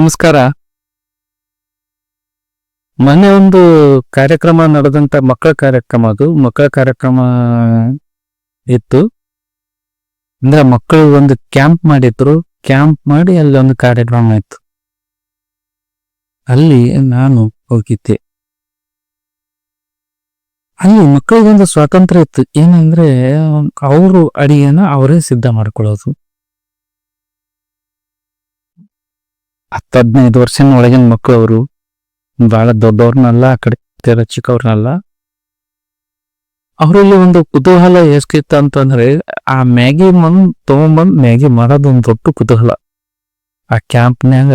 ನಮಸ್ಕಾರ. ಮೊನ್ನೆ ಒಂದು ಕಾರ್ಯಕ್ರಮ ನಡೆದಂತ ಮಕ್ಕಳ ಕಾರ್ಯಕ್ರಮ ಅದು. ಮಕ್ಕಳ ಕಾರ್ಯಕ್ರಮ ಇತ್ತು. ಅಂದ್ರೆ ಮಕ್ಕಳು ಒಂದು ಕ್ಯಾಂಪ್ ಮಾಡಿದ್ರು. ಕ್ಯಾಂಪ್ ಮಾಡಿ ಅಲ್ಲಿ ಒಂದು ಕಾರ್ಯಕ್ರಮ ಇತ್ತು. ಅಲ್ಲಿ ನಾನು ಹೋಗಿದ್ದೆ. ಅಲ್ಲಿ ಮಕ್ಕಳಿಗೊಂದು ಸ್ವಾತಂತ್ರ್ಯ ಇತ್ತು. ಏನಂದ್ರೆ, ಅವರು ಅಡಿಗೆನ ಅವರೇ ಸಿದ್ಧ ಮಾಡ್ಕೊಳ್ಳೋದು. ಹತ್ತು ಹದಿನೈದು ವರ್ಷದ ಒಳಗಿನ ಮಕ್ಕಳು ಅವರು ಬಹಳ ದೊಡ್ಡವ್ರನ್ನಲ್ಲ ಆ ಕಡೆ ಚಿಕ್ಕವ್ರನ್ನಲ್ಲ ಅವರಲ್ಲಿ ಒಂದು ಕುತೂಹಲ ಎಷ್ಟಿತ್ತು ಅಂತಂದ್ರೆ, ಆ ಮ್ಯಾಗಿ ಮನ್ ತಗೊಂಬಂದ್ ಮ್ಯಾಗಿ ಮಾಡೋದು ಒಂದು ದೊಡ್ಡ ಕುತೂಹಲ. ಆ ಕ್ಯಾಂಪ್ನ್ಯಾಗ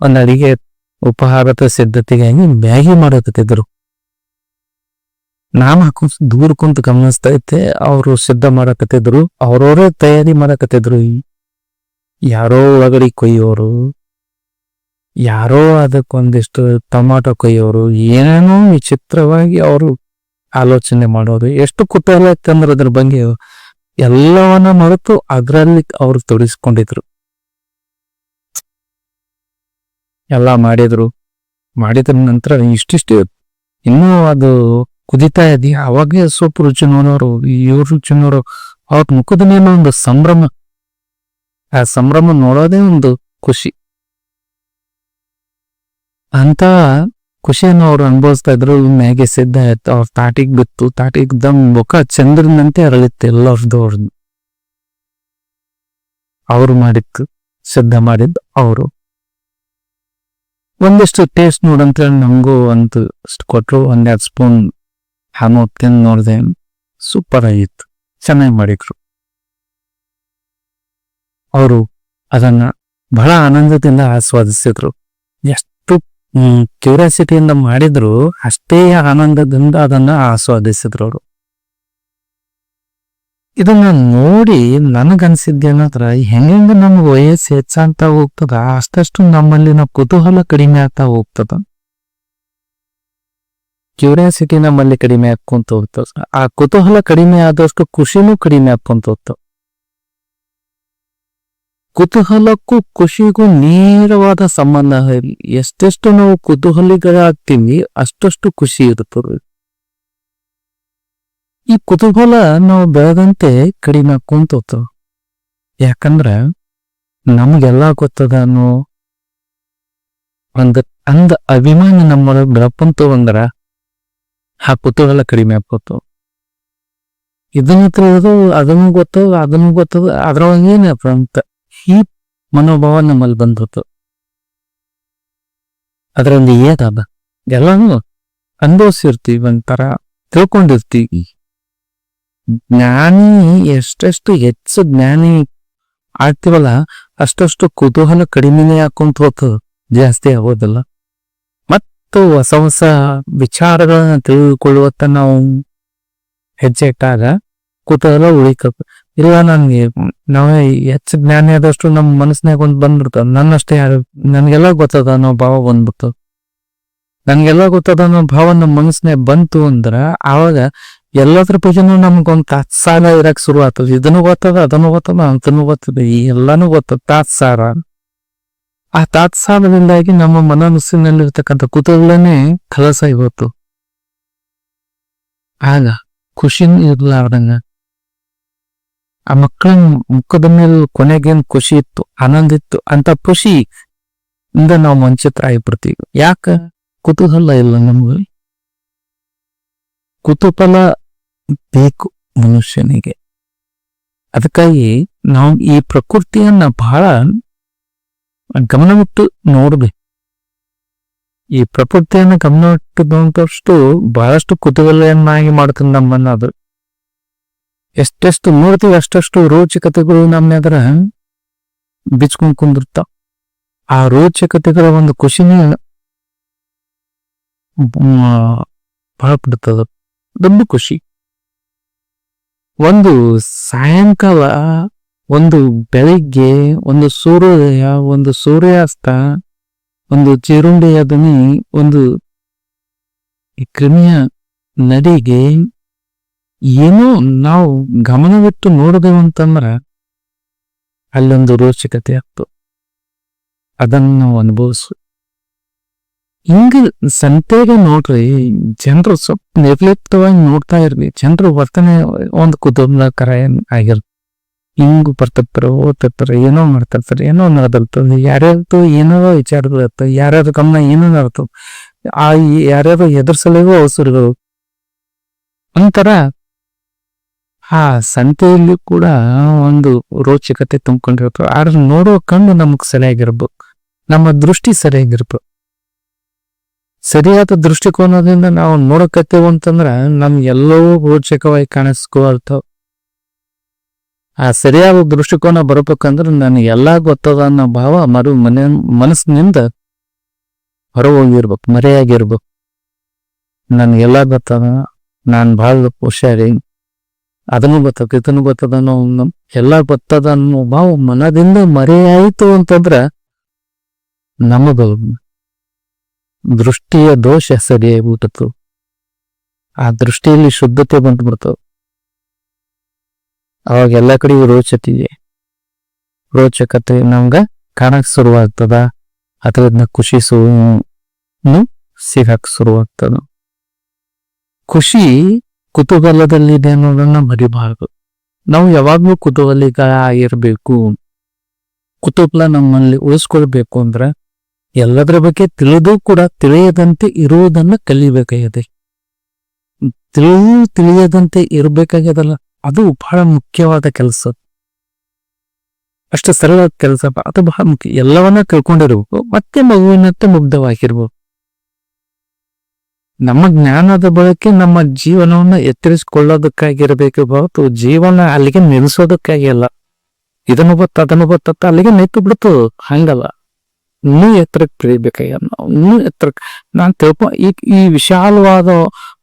ಒಂದ್ ಅಡಿಗೆ ಉಪಹಾರದ ಸಿದ್ಧತೆಗಾಗಿ ಮ್ಯಾಗಿ ಮಾಡಕತ್ತಿದ್ರು. ನಾನು ಹಾಕೋ ದೂರ ಕುಂತ ಗಮನಿಸ್ತಾ ಇದ್ದೆ, ಅವರು ಸಿದ್ಧ ಮಾಡಕತ್ತಿದ್ರು, ಅವ್ರವರೇ ತಯಾರಿ ಮಾಡಕತ್ತಿದ್ರು. ಯಾರೋ ಒಳಗಡೆ ಕೊಯ್ಯೋರು ಯಾರೋ ಅದಕ್ಕೊಂದಿಷ್ಟು ಟೊಮಾಟೊ ಕೊಯ್ಯೋರು ಏನೇನೋ ವಿಚಿತ್ರವಾಗಿ ಅವರು ಆಲೋಚನೆ ಮಾಡೋದು, ಎಷ್ಟು ಕುತೂಹಲ ಇತ್ತಂದ್ರೆ ಅದ್ರ ಬಗ್ಗೆ ಎಲ್ಲವನ್ನ ಮರೆತು ಅದರಲ್ಲಿ ಅವ್ರು ತೊಡಗಿಸ್ಕೊಂಡಿದ್ರು. ಎಲ್ಲ ಮಾಡಿದ್ರು. ಮಾಡಿದ ನಂತರ ಇಷ್ಟಿಷ್ಟು ಇನ್ನೂ ಅದು ಕುದಿತಾ ಇದೆ ಅವಾಗೇ ಸೊಪ್ಪು ರುಚಿ ನೋಡೋರು ಇವ್ರ ರುಚಿ ನೋಡೋರು ಅವ್ರ ಮುಖದ ಮೇಲೆ ಒಂದು ಸಂಭ್ರಮ. ಆ ಸಂಭ್ರಮ ನೋಡೋದೇ ಒಂದು ಖುಷಿ. ಅಂತ ಖುಷಿಯನ್ನು ಅವ್ರು ಅನುಭವಿಸ್ತಾ ಇದ್ರು. ಮ್ಯಾಗೆ ಸಿದ್ಧ ಆಯ್ತು. ಅವ್ರ ತಾಟಿಗೆ ಬಿತ್ತು. ತಾಟಿಗೆ ದಮ್ ಮುಖ ಚಂದ್ರನಂತೆ ಅರಳಿತ್ತು ಎಲ್ಲರದ್ದು ಅವ್ರದ್ದು ಅವ್ರು ಮಾಡಿತ್ತು ಸಿದ್ಧ ಮಾಡಿದ್ದು ಅವರು. ಒಂದಿಷ್ಟು ಟೇಸ್ಟ್ ನೋಡಂತೇಳಿ ನಮಗೂ ಅಂತ ಅಷ್ಟು ಕೊಟ್ರು. ಒಂದೆರಡು ಸ್ಪೂನ್ ಹಾನು ತಿಂದು ನೋಡಿದೆ. ಸೂಪರ್ ಆಗಿತ್ತು. ಚೆನ್ನಾಗಿ ಮಾಡಿದ್ರು. ಅವರು ಅದನ್ನ ಬಹಳ ಆನಂದದಿಂದ ಆಸ್ವಾದಿಸಿದ್ರು. ಎಷ್ಟು ಕ್ಯೂರಿಯಾಸಿಟಿಯಿಂದ ಮಾಡಿದ್ರು ಅಷ್ಟೇ ಆನಂದದಿಂದ ಅದನ್ನ ಆಸ್ವಾದಿಸಿದ್ರು ಅವರು. ಇದನ್ನ ನೋಡಿ ನನಗನ್ಸಿದ್ದೇನಂದ್ರ ಹೆಂಗ ನಮ್ಗೆ ವಯಸ್ಸು ಹೆಚ್ಚಾಗ್ತಾ ಹೋಗ್ತದ, ಅಷ್ಟಷ್ಟು ನಮ್ಮಲ್ಲಿನ ಕುತೂಹಲ ಕಡಿಮೆ ಆಗ್ತಾ ಹೋಗ್ತದ. ಕ್ಯೂರಿಯಾಸಿಟಿ ನಮ್ಮಲ್ಲಿ ಕಡಿಮೆ ಆಕ್ಕೊಂತ ಹೋಗ್ತದ. ಆ ಕುತೂಹಲ ಕಡಿಮೆ ಆದಷ್ಟು ಖುಷಿನೂ ಕಡಿಮೆ ಆಕ್ಕೊಂತ ಹೋಗ್ತದ. ಕುತೂಹಲಕ್ಕೂ ಖುಷಿಗೂ ನೇರವಾದ ಸಂಬಂಧ. ಎಷ್ಟೆಷ್ಟು ನಾವು ಕುತೂಹಲಿಗಳಾಗ್ತೀವಿ, ಅಷ್ಟಷ್ಟು ಖುಷಿ ಇರುತ್ತದೆ. ಈ ಕುತೂಹಲ ನಾವು ಬೆಳೆದಂತೆ ಕಡಿಮೆ ಕುಂತ ಯಾಕಂದ್ರೆ ನಮಗೆಲ್ಲ ಗೊತ್ತದ ಅನ್ನೋ ಒಂದ್ ಅಂದ ಅಭಿಮಾನ ನಮ್ಮೊಳಗೆ ಬೆಳಪಂತು ಅಂದ್ರ ಆ ಕುತೂಹಲ ಕಡಿಮೆ ಆಗ್ಬೋದು ಇದನ್ನ ತಿಳಿದು ಅದನ್ನು ಗೊತ್ತದ ಅದನ್ನು ಗೊತ್ತದ ಅದ್ರೊಳಗೇನೆ ಅಂತ ಈ ಮನೋಭಾವ ನಮ್ಮಲ್ಲಿ ಬಂದಿತ್ತು ಅದರಲ್ಲಿ ಏನದ? ಎಲ್ಲಾನು ಅನುಭವಿಸಿರ್ತೀವಿ ಒಂಥರ ತಿಳ್ಕೊಂಡಿರ್ತೀವಿ. ಜ್ಞಾನಿ ಎಷ್ಟೆಷ್ಟು ಹೆಚ್ಚು ಜ್ಞಾನಿ ಆಗ್ತೀವಲ್ಲ ಅಷ್ಟಷ್ಟು ಕುತೂಹಲ ಕಡಿಮೆನೇ ಹಾಕೊಂತ ಹೋತು ಜಾಸ್ತಿ ಆಗೋದಿಲ್ಲ. ಮತ್ತು ಹೊಸ ಹೊಸ ವಿಚಾರಗಳನ್ನ ತಿಳಿದುಕೊಳ್ಳುವತ್ತ ನಾವು ಹೆಜ್ಜೆ ಇಟ್ಟಾಗ ಕುತೂಹಲ ಉಳಿತದ. ಇಲ್ಲ ನನ್ಗೆ? ನಾವೇ ಹೆಚ್ಚು ಜ್ಞಾನಿ ಆದಷ್ಟು ನಮ್ಮ ಮನಸ್ಸಿನಾಗ ಒಂದ್ ಬಂದ್ಬಿಡ್ತಾವ ನನ್ನಷ್ಟೇ ಯಾರು, ನನ್ಗೆಲ್ಲ ಗೊತ್ತದ ಅನ್ನೋ ಭಾವ ಬಂದ್ಬಿಡ್ತಾವ ನನ್ಗೆಲ್ಲ ಗೊತ್ತದ ಅನ್ನೋ ಭಾವ ನಮ್ಮ ಮನಸ್ಸಿನಾಗ ಬಂತು ಅಂದ್ರ ಆವಾಗ ಎಲ್ಲದ್ರ ಬಗ್ಗೆನೂ ನಮ್ಗೊಂದ್ ತಾತ್ಸಾರ ಇರಕ್ ಶುರು ಆಗ್ತದೆ ಇದನ್ನು ಗೊತ್ತದ, ಅದನ್ನು ಗೊತ್ತದ ಅಂತನು ಗೊತ್ತದ ಎಲ್ಲಾನು ಗೊತ್ತದ. ತಾತ್ಸಾರ. ಆ ತಾತ್ಸಾರದಿಂದಾಗಿ ನಮ್ಮ ಮನಸ್ಸಿನಲ್ಲಿರ್ತಕ್ಕಂಥ ಕುತೂಹಲನೇ ಕಲಸ ಇವತ್ತು. ಆಗ ಖುಷಿನೂ ಇರ್ಲಾರ್ದಂಗ ಆ ಮಕ್ಕಳ ಮುಖದ ಮೇಲೆ ಕೊನೆಗೇನ್ ಖುಷಿ ಇತ್ತು, ಆನಂದ ಇತ್ತು, ಅಂತ ಖುಷಿ ಇಂದ ನಾವು ವಂಚಿತ ಆಗಿಬಿಡ್ತೀವಿ. ಯಾಕ? ಕುತೂಹಲ ಇಲ್ಲ ನಮ್ಗೆ. ಕುತೂಹಲ ಬೇಕು ಮನುಷ್ಯನಿಗೆ. ಅದಕ್ಕಾಗಿ ನಾವು ಈ ಪ್ರಕೃತಿಯನ್ನ ಬಹಳ ಗಮನವಿಟ್ಟು ನೋಡ್ಬೇಕು. ಈ ಪ್ರಕೃತಿಯನ್ನ ಗಮನವಿಟ್ಟು ನೋಡಿದಷ್ಟು ಬಹಳಷ್ಟು ಕುತೂಹಲವನ್ನಾಗಿ ಮಾಡ್ತದೆ ನಮ್ಮನ್ನ ಅದು. ಎಷ್ಟೆಷ್ಟು ನೋಡ್ತೀವಿ, ಅಷ್ಟಷ್ಟು ರೋಚಕತೆಗಳು ನಮ್ಮ ಎದುರ ಬಿಚ್ಕೊಂಡ್ ಕುಂದಿರ್ತಾವ. ಆ ರೋಚಕತೆಗಳ ಒಂದು ಖುಷಿನೇ ಬಹಳ ಬಿಡ್ತದ ದೊಡ್ಡ ಖುಷಿ. ಒಂದು ಸಾಯಂಕಾಲ, ಒಂದು ಬೆಳಿಗ್ಗೆ, ಒಂದು ಸೂರ್ಯೋದಯ, ಒಂದು ಸೂರ್ಯಾಸ್ತ, ಒಂದು ಚಿರುಂಡೆಯ ಒಂದು ಈ ಕ್ರಿಮಿಯ ನಡಿಗೆ ಏನೋ ನಾವು ಗಮನವಿಟ್ಟು ನೋಡಿದೆವು ಅಂತಂದ್ರೆ ಅಲ್ಲೊಂದು ರೋಚಕತೆ ಆಗ್ತು. ಅದನ್ನ ಅನುಭವಿಸು. ಹಿಂಗ ಸಂತೆಗೆ ನೋಡ್ರಿ, ಜನರು ಸ್ವಲ್ಪ ನಿರ್ಲಿಪ್ತವಾಗಿ ನೋಡ್ತಾ ಇರ್ಲಿ. ಜನರು ವರ್ತನೆ ಒಂದು ಕುತೂಹಲಕರ ಏನ್ ಆಗಿರ್, ಹಿಂಗ್ ಬರ್ತಿರ್ತಾರ, ಓದ್ತಿರ್ತಾರ, ಏನೋ ಮಾಡ್ತಿರ್ತಾರ, ಏನೋ ನಡೆದಿರ್ತದೆ ಯಾರ್ಯಾರ್ದು ಏನೋ ವಿಚಾರಗಳು ಇರ್ತವೆ ಯಾರ್ಯಾರ ಗಮನ ಏನೋ ಇರ್ತವೆ, ಆ ಯಾರ್ಯಾರು ಎದುರ್ಸಲಿಗೂ ಅವಸರಗಳು. ಒಂಥರ ಆ ಸಂತೆಯಲ್ಲಿ ಕೂಡ ಒಂದು ರೋಚಕತೆ ತುಂಬಿಕೊಂಡಿರ್ಬೇಕು ಆದ್ರೆ ನೋಡೋ ಕಣ್ಣು ನಮಗ್ ಸರಿಯಾಗಿರ್ಬೇಕು. ನಮ್ಮ ದೃಷ್ಟಿ ಸರಿಯಾಗಿರ್ಬೇಕು. ಸರಿಯಾದ ದೃಷ್ಟಿಕೋನದಿಂದ ನಾವು ನೋಡಕತ್ತೇವು ಅಂತಂದ್ರ ನಮ್ಗೆಲ್ಲವೂ ರೋಚಕವಾಗಿ ಕಾಣಿಸ್ಕೊಳ್ತಾವ ಆ ಸರಿಯಾದ ದೃಷ್ಟಿಕೋನ ಬರ್ಬೇಕಂದ್ರ ನನಗೆ ಎಲ್ಲಾ ಗೊತ್ತದ ಅನ್ನೋ ಭಾವ ಮರು ಮನೆ ಮನಸ್ಸಿನಿಂದ ಹೊರಹೋಗಿರ್ಬೇಕು, ಮರೆಯಾಗಿರ್ಬೇಕು. ನನ್ಗೆಲ್ಲ ಗೊತ್ತದ, ನಾನ್ ಬಹಳ ಹುಷಾರಿ. ಅದನ್ನು ಗೊತ್ತದ ಇದನ್ನು ಗೊತ್ತದ ಅನ್ನೋ ಎಲ್ಲ ಗೊತ್ತದ ಅನ್ನೋ ಭಾವ ಮನದಿಂದ ಮರೆಯಾಯಿತು ಅಂತಂದ್ರ ನಮಗ ದೃಷ್ಟಿಯ ದೋಷ ಸರಿಯಾಗ್ಬಿಟ್ಟಿತ್ತು ಆ ದೃಷ್ಟಿಯಲ್ಲಿ ಶುದ್ಧತೆ ಬಂದ್ಬಿಡ್ತು ಅವಾಗ ಎಲ್ಲ ಕಡೆಗೂ ರೋಚತಿಗೆ ರೋಚಕತೆ ನಮ್ಗ ಕಾಣಕ್ ಶುರುವಾಗ್ತದ. ಅದ್ರದ್ನ ಖುಷಿ ಸಿಗಕ್ ಶುರುವಾಗ್ತದ. ಖುಷಿ ಕುತೂಹಲದಲ್ಲಿದೆ ಅನ್ನೋದನ್ನ ಮರಿಬಾರದು. ನಾವು ಯಾವಾಗ್ಲೂ ಕುತೂಹಲಿಗ ಆಗಿರ್ಬೇಕು ಕುತೂಹಲ ನಮ್ಮಲ್ಲಿ ಉಳಿಸ್ಕೊಳ್ಬೇಕು ಅಂದ್ರೆ ಎಲ್ಲದರ ಬಗ್ಗೆ ತಿಳಿದು ಕೂಡ ತಿಳಿಯದಂತೆ ಇರುವುದನ್ನ ಕಲಿಬೇಕಾಗಿದೆ. ತಿಳಿದು ತಿಳಿಯದಂತೆ ಇರಬೇಕಾಗ್ಯದಲ್ಲ ಅದು ಬಹಳ ಮುಖ್ಯವಾದ ಕೆಲಸ. ಅಷ್ಟು ಸರಳ ಕೆಲಸ ಅದು ಬಹಳ ಮುಖ್ಯ. ಎಲ್ಲವನ್ನ ತಿಳ್ಕೊಂಡಿರ್ಬೇಕು, ಮತ್ತೆ ಮಗುವಿನಂತೆ ಮುಗ್ಧವಾಗಿರ್ಬೇಕು. ನಮ್ಮ ಜ್ಞಾನದ ಬಳಕೆ ನಮ್ಮ ಜೀವನವನ್ನ ಎತ್ತರಿಸಿಕೊಳ್ಳೋದಕ್ಕಾಗಿರಬೇಕು ಹೊರತು ಜೀವನ ಅಲ್ಲಿಗೆ ನಿಲ್ಲಿಸೋದಕ್ಕಾಗಿ ಅಲ್ಲ ಇದನ್ನು ಬತ್ತ ಅದನ್ನು ಬತ್ತ ಅಲ್ಲಿಗೆ ನಿಂತು ಬಿಡ್ತು. ಹಂಗಲ್ಲ. ಇನ್ನೂ ಎತ್ತರಕ್ಕೆ ಬೆಳಿಬೇಕಾಗ್ಯ ನಾವು. ಇನ್ನೂ ಎತ್ತರಕ್ಕೆ. ನಾನು ತಿಳ್ಕೊ, ಈ ಈ ವಿಶಾಲವಾದ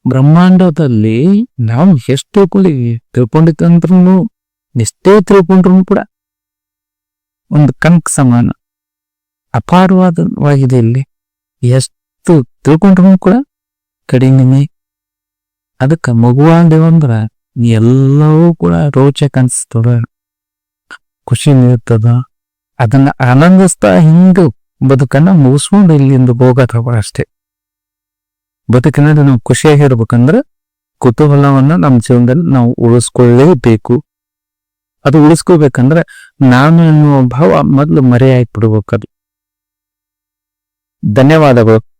ಬ್ರಹ್ಮಾಂಡದಲ್ಲಿ ನಾವು ಎಷ್ಟು ತಿಳ್ಕೊಂಡಿವಿ ತಿಳ್ಕೊಂಡಿತ್ತಂದ್ರೂ ಎಷ್ಟೇ ತಿಳ್ಕೊಂಡ್ರು ಕೂಡ ಒಂದು ಕಣಕ್ ಸಮಾನ. ಅಪಾರವಾದವಾಗಿದೆ ಇಲ್ಲಿ. ಎಷ್ಟು ತಿಳ್ಕೊಂಡ್ರು ಕೂಡ ಕಡಿಮೆ ಅದಕ್ಕ ಮಗುವಾದೇವಂದ್ರ ಎಲ್ಲವೂ ಕೂಡ ರೋಚಕ ಅನ್ಸ್ತದ ಖುಷಿ ನೀಡ್ತದ ಅದನ್ನ ಆನಂದಿಸ್ತಾ ಹಿಂಗ ಬದುಕನ್ನ ಮುಗಿಸ್ಕೊಂಡು ಇಲ್ಲಿಂದ ಹೋಗತ್ತವ ಅಷ್ಟೇ. ಬದುಕಿನಲ್ಲಿ ನಾವು ಖುಷಿಯಾಗಿರ್ಬೇಕಂದ್ರೆ ಕುತೂಹಲವನ್ನ ನಮ್ಮ ಜೀವನದಲ್ಲಿ ನಾವು ಉಳಿಸ್ಕೊಳ್ಳೇಬೇಕು. ಅದು ಉಳಿಸ್ಕೋಬೇಕಂದ್ರೆ ನಾನು ಎನ್ನುವ ಭಾವ ಮೊದಲು ಮರೆಯಾಗಿ ಬಿಡ್ಬೇಕದು ಧನ್ಯವಾದಗಳು.